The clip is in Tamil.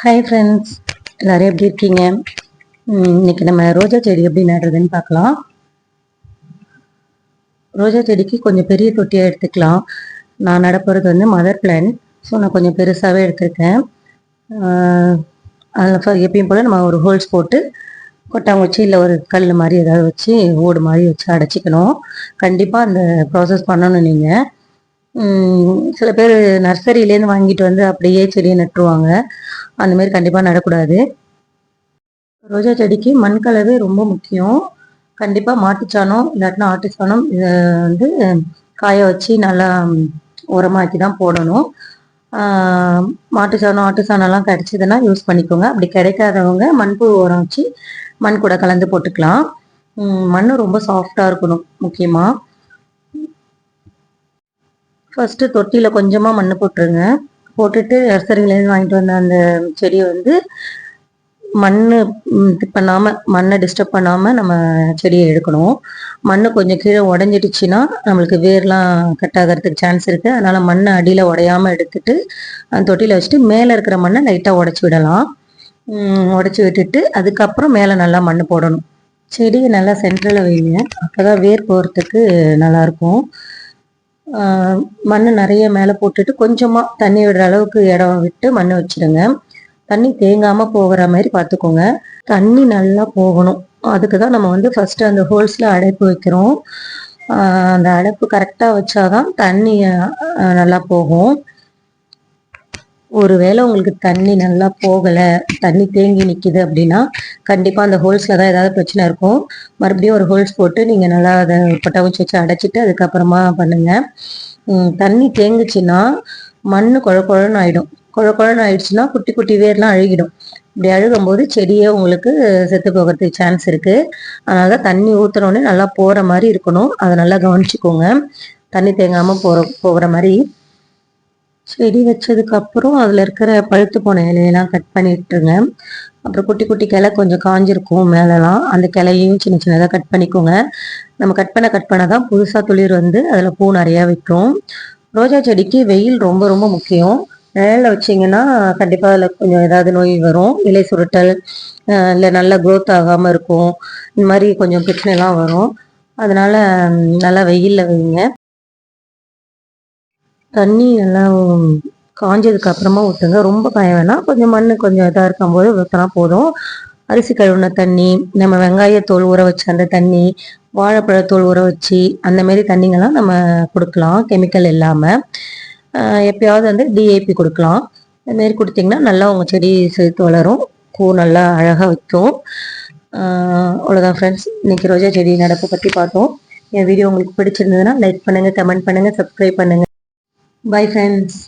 ஹாய் ஃப்ரெண்ட்ஸ் எல்லோரும் எப்படி இருக்கீங்க? இன்னைக்கு நம்ம ரோஜா செடி எப்படி நடுறதுன்னு பார்க்கலாம். ரோஜா செடிக்கு கொஞ்சம் பெரிய தொட்டியாக எடுத்துக்கலாம். நான் நடப்புறது வந்து மதர் பிளான் ஸோ நான் கொஞ்சம் பெருசாகவே எடுத்திருக்கேன். அதில் எப்பயும் போல் நம்ம ஒரு ஹோல்ஸ் போட்டு கொட்டாங்குச்சி இல்லை ஒரு கல் மாதிரி ஏதாவது வச்சு ஓடு மாதிரி வச்சு அடைச்சிக்கணும். கண்டிப்பாக அந்த ப்ராசஸ் பண்ணணும் நீங்கள் சில பேர் நர்சரியிலேருந்து வாங்கிட்டு வந்து அப்படியே செடியை நட்டுருவாங்க. அந்த மாதிரி கண்டிப்பாக நடக்கூடாது. ரோஜா செடிக்கு மண் கலவை ரொம்ப முக்கியம். கண்டிப்பாக மாட்டுச்சாணம் இல்லாட்டினா ஆட்டு சாணம் இதை வந்து காய வச்சு நல்லா உரமாக்கி தான் போடணும். மாட்டு சாணம் ஆட்டு சாணம்லாம் கிடைச்சதுன்னா யூஸ் பண்ணிக்கோங்க. அப்படி கிடைக்காதவங்க மண்புழு உரம் வச்சு மண் கூட கலந்து போட்டுக்கலாம். மண் ரொம்ப சாஃப்டாக இருக்கணும் முக்கியமாக ஃபர்ஸ்ட்டு தொட்டியில் கொஞ்சமாக மண் போட்டுருங்க. போட்டுட்டு நர்சரியிலேருந்து வாங்கிட்டு வந்த அந்த செடியை வந்து மண் இது பண்ணாமல் மண்ணை டிஸ்டர்ப் பண்ணாமல் நம்ம செடியை எடுக்கணும். மண் கொஞ்சம் கீழே உடஞ்சிடுச்சுன்னா நம்மளுக்கு வேர்லாம் கட் ஆகிறதுக்கு சான்ஸ் இருக்குது அதனால் மண்ணை அடியில் உடையாமல் எடுத்துட்டு அந்த தொட்டியில் வச்சுட்டு மேலே இருக்கிற மண்ணை லைட்டாக உடச்சி விடலாம். உடச்சி விட்டுட்டு அதுக்கப்புறம் மேலே நல்லா மண் போடணும். செடியை நல்லா சென்டரில் வைங்க. அப்போ தான் வேர் போகிறதுக்கு நல்லாயிருக்கும் மண் நிறைய மேலே போட்டுட்டு கொஞ்சமாக தண்ணி விடுற அளவுக்கு இடம் விட்டு மண் வச்சிடுங்க. தண்ணி தேங்காமல் போகிற மாதிரி பார்த்துக்கோங்க. தண்ணி நல்லா போகணும். அதுக்கு தான் நம்ம வந்து ஃபஸ்ட்டு அந்த ஹோல்ஸில் அடைப்பு வைக்கிறோம். அந்த அடைப்பு கரெக்டாக வச்சாதான் தண்ணி நல்லா போகும். ஒருவேளை உங்களுக்கு தண்ணி நல்லா போகலை தண்ணி தேங்கி நிற்கிது அப்படின்னா கண்டிப்பாக அந்த ஹோல்ஸில் தான் ஏதாவது பிரச்சனை இருக்கும். மறுபடியும் ஒரு ஹோல்ஸ் போட்டு நீங்கள் நல்லா அதை கொட்டவச்சு வச்சு அடைச்சிட்டு அதுக்கப்புறமா பண்ணுங்கள் தண்ணி தேங்குச்சுன்னா மண் குழ குழன்னு ஆகிடும் குழ குழன்னு ஆயிடுச்சுன்னா குட்டி குட்டி வேர்லாம் அழுகிடும். இப்படி அழுகும்போது செடியே உங்களுக்கு செத்து போகிறதுக்கு சான்ஸ் இருக்குது அதனால தான் தண்ணி ஊற்றுனோடனே நல்லா போகிற மாதிரி இருக்கணும். அதை நல்லா கவனிச்சுக்கோங்க. தண்ணி தேங்காமல் போகிற போகிற மாதிரி செடி வச்சதுக்கு அப்புறம் அதில் இருக்கிற பழுத்து போன இலையெல்லாம் கட் பண்ணிட்டுருங்க. அப்புறம் குட்டி குட்டி கிளை கொஞ்சம் காஞ்சிருக்கும் மேலெலாம் அந்த கிளையையும் சின்ன சின்னதாக கட் பண்ணிக்கோங்க. நம்ம கட் பண்ண கட் பண்ண தான் புதுசாக துளிர் வந்து அதில் பூ நிறையா வைக்கும் ரோஜா செடிக்கு வெயில் ரொம்ப ரொம்ப முக்கியம். நிழலில் வச்சிங்கன்னா கண்டிப்பாக அதில் கொஞ்சம் ஏதாவது நோய் வரும். இலை சுருட்டல் இல்லை நல்லா க்ரோத் ஆகாமல் இருக்கும். இந்த மாதிரி கொஞ்சம் பிரச்சனைலாம் வரும். அதனால் நல்லா வெயிலில் வைங்க. தண்ணி நல்லா காஞ்சதுக்கு அப்புறமா ஊற்றுங்க ரொம்ப காய வேணாம். கொஞ்சம் மண் கொஞ்சம் இதாக இருக்கும்போது ஊற்றினா போதும். அரிசி கழுவுன தண்ணி நம்ம வெங்காயத்தோல் ஊற வச்ச அந்த தண்ணி வாழைப்பழத்தோல் ஊற வச்சு அந்தமாரி தண்ணிங்கெல்லாம் நம்ம கொடுக்கலாம். கெமிக்கல் இல்லாமல் எப்பயாவது வந்து டிஏபி கொடுக்கலாம். இந்த கொடுத்தீங்கன்னா நல்லா உங்கள் செடி செழித்து வளரும். பூ நல்லா அழகாக வைக்கும் அவ்வளோதான் ஃப்ரெண்ட்ஸ் இன்னைக்கு ரோஜா செடி நடப்பு பற்றி பார்த்தோம். என் வீடியோ உங்களுக்கு பிடிச்சிருந்ததுன்னா லைக் பண்ணுங்கள் கமெண்ட் பண்ணுங்கள் சப்ஸ்கிரைப் பண்ணுங்கள் பை ஃப்ரெண்ட்ஸ்